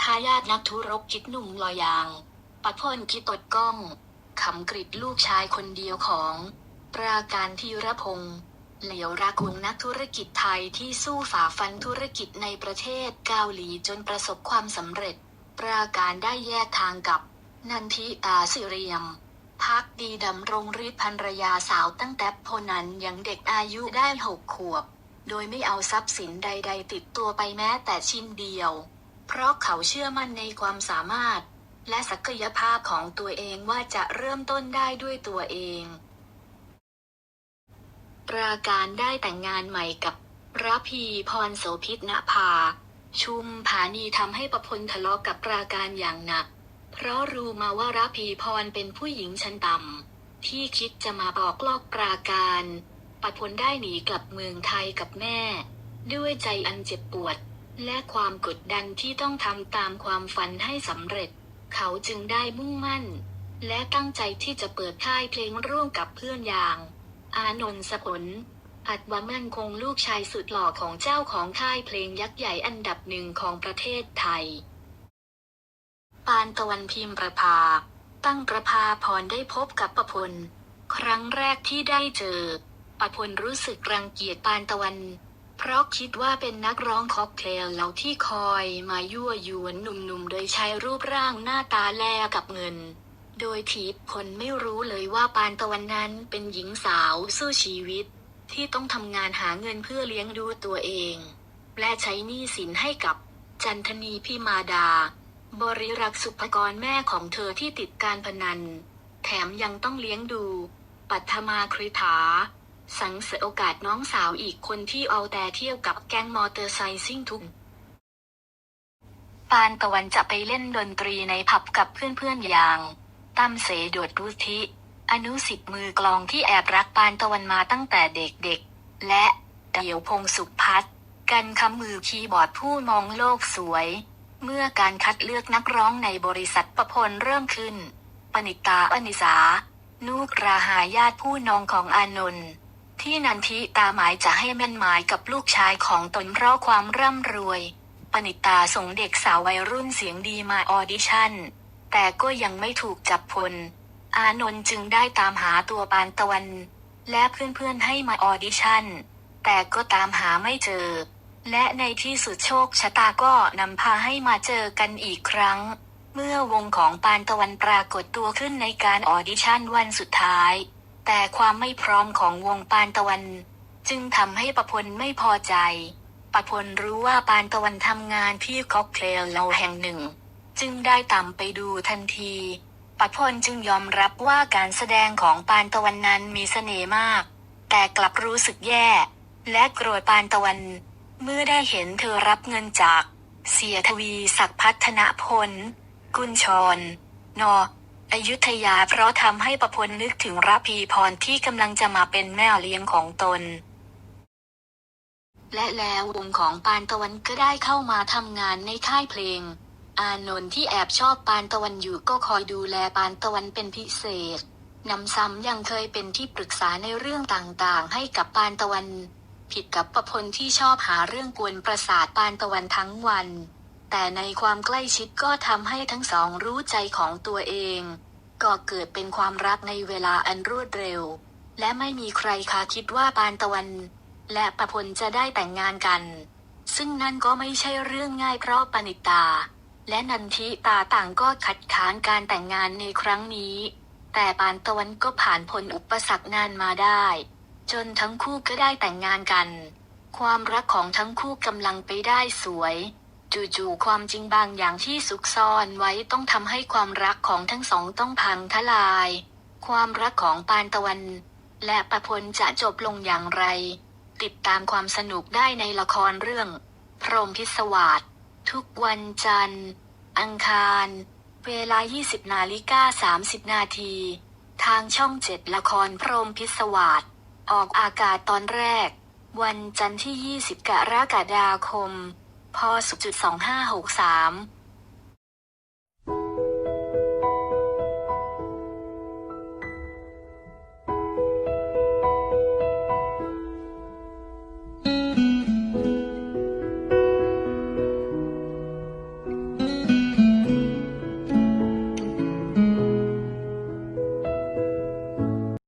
ทายาทนักธุรกิจหนุ่มลอยยางปัดพลคิดตดกล้องขำกริบลูกชายคนเดียวของ ปราการธีรพงษ์เหลียวรักวงนักธุรกิจไทยที่สู้ฝ่าฟันธุรกิจในประเทศเกาหลีจนประสบความสำเร็จ ปราการได้แยกทางกับ นันทิตาสิเรียม พักดีดำรงฤทธิ์ภรรยาสาวตั้งแต่พนั้นยังเด็กอายุได้หกขวบ โดยไม่เอาทรัพย์สินใด ๆ ติดตัวไปแม้แต่ชิ้นเดียว เพราะเขาเชื่อมั่นในความสามารถ และศักยภาพของตัวเองว่าจะเริ่มต้นได้ด้วยตัวเองปราการได้แต่งงานใหม่กับระพีพรโสพิษณภา ชุมผานีทำให้ประพลทะเลาะกับปราการอย่างหนัก เพราะรู้มาว่าระพีพรเป็นผู้หญิงชั้นต่ำที่คิดจะมาบอกลอกปราการ ประพลได้หนีกลับเมืองไทยกับแม่ ด้วยใจอันเจ็บปวด และความกดดันที่ต้องทำตามความฝันให้สำเร็จ เขาจึงได้มุ่งมั่น และตั้งใจที่จะเปิดค่ายเพลงร่วมกับเพื่อนอย่าง อานนท์สผลอัดวมั่นคงลูกชายสุดหล่อของเจ้าของค่ายเพลงยักษ์ใหญ่อันดับหนึ่งของประเทศไทย ปานตะวันพิมพ์ประภา ตั้งประภาพรได้พบกับประพล ครั้งแรกที่ได้เจอ ประพลรู้สึกรังเกียจปานตะวัน เพราะคิดว่าเป็นนักร้องค็อกเทลเหล่าที่คอยมายั่วยวนหนุ่มๆ โดยใช้รูปร่างหน้าตาแลกับเงิน โดยทีคนไม่รู้เลยว่าปานตะวันนั้นเป็นหญิงสาวสู้ชีวิต ที่ต้องทำงานหาเงินเพื่อเลี้ยงดูตัวเอง และใช้หนี้สินให้กับจันทนีพี่มาดา บริรักษ์สุภกรแม่ของเธอที่ติดการพนัน แถมยังต้องเลี้ยงดู ปัทมาคริฐา สังเสโอกาสน้องสาวอีกคนที่เอาแต่เที่ยวกับแก๊งมอเตอร์ไซค์ซิ่งทุก ปานตะวันจะไปเล่นดนตรีในผับกับเพื่อนๆอย่างตั้มเสดวดรุธิ อนุสิทธิ์มือกลองที่แอบรักปานตะวันมาตั้งแต่เด็กๆ และเดี่ยวพงสุพัฒน์กันคำมือคีย์บอร์ดผู้มองโลกสวย เมื่อการคัดเลือกนักร้องในบริษัทประพลเริ่มขึ้น ปณิตาอนิสานูกราหาญาติผู้น้องของอานนท์ ที่นันทิตาหมายจะให้แม่นหมายกับลูกชายของตนเพราะความร่ำรวย ปณิตาส่งเด็กสาววัยรุ่นเสียงดีมาออดิชั่น แต่ก็ยังไม่ถูกจับพล อานนท์จึงได้ตามหาตัวปานตะวัน และเพื่อนๆให้มาออดิชั่น แต่ก็ตามหาไม่เจอ และในที่สุดโชคชะตาก็นำพาให้มาเจอกันอีกครั้ง เมื่อวงของปานตะวันปรากฏตัวขึ้นในการออดิชั่นวันสุดท้าย แต่ความไม่พร้อมของวงปานตะวัน จึงทำให้ประพลไม่พอใจ ประพลรู้ว่าปานตะวันทำงานที่ค็อกเทลเราแห่งหนึ่ง จึงได้ตามไปดูทันทีประพลจึงยอมรับว่าการแสดงของปานตะวันนั้นมีเสน่ห์มาก แต่กลับรู้สึกแย่ และโกรธปานตะวัน เมื่อได้เห็นเธอรับเงินจาก เสียทวีศักดิ์พัฒนพล กุญชรนอ อยุธยาเพราะทำให้ประพลนึกถึงรพีพรที่กำลังจะมาเป็นแม่เลี้ยงของตน และแล้ววงของปานตะวันก็ได้เข้ามาทำงานในค่ายเพลง อานนท์ที่แอบชอบปานตะวันอยู่ก็คอยดูแลปานตะวันเป็นพิเศษนำซ้ำยังเคยเป็นที่ปรึกษาในเรื่องต่างๆ ให้กับปานตะวัน ผิดกับประพลที่ชอบหาเรื่องกวนประสาทปานตะวันทั้งวัน แต่ในความใกล้ชิดก็ทำให้ทั้งสองรู้ใจของตัวเอง ก็เกิดเป็นความรักในเวลาอันรวดเร็ว และไม่มีใครคาดคิดว่าปานตะวัน และประพลจะได้แต่งงานกัน ซึ่งนั่นก็ไม่ใช่เรื่องง่ายเพราะปณิตา และนันทิตาต่างก็ขัดขานการแต่งงานในครั้งนี้ แต่ปานตะวันก็ผ่านพ้นอุปสรรคนานมาได้ จนทั้งคู่ก็ได้แต่งงานกัน ความรักของทั้งคู่กำลังไปได้สวย จู่ๆความจริงบางอย่างที่ซุกซ่อนไว้ต้องทำให้ความรักของทั้งสองต้องพังทลาย ความรักของปานตะวัน และประพลจะจบลงอย่างไร ติดตามความสนุกได้ในละครเรื่อง พรหมพิศวาสทุกวันจันทร์ อังคาร เวลา 20นาฬิกา30 นาที ทางช่องเจ็ดละครพรหมพิศวาสออกอากาศตอนแรก วันจันทร์ที่ 20 กรกฎาคม พศ2563